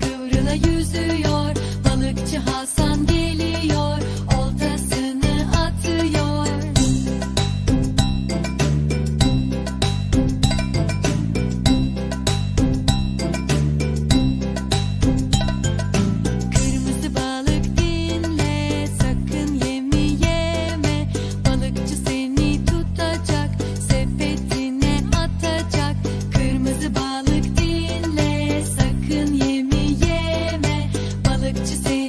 kıvrıla yüzüyor balıkçı Hasan gibi. See.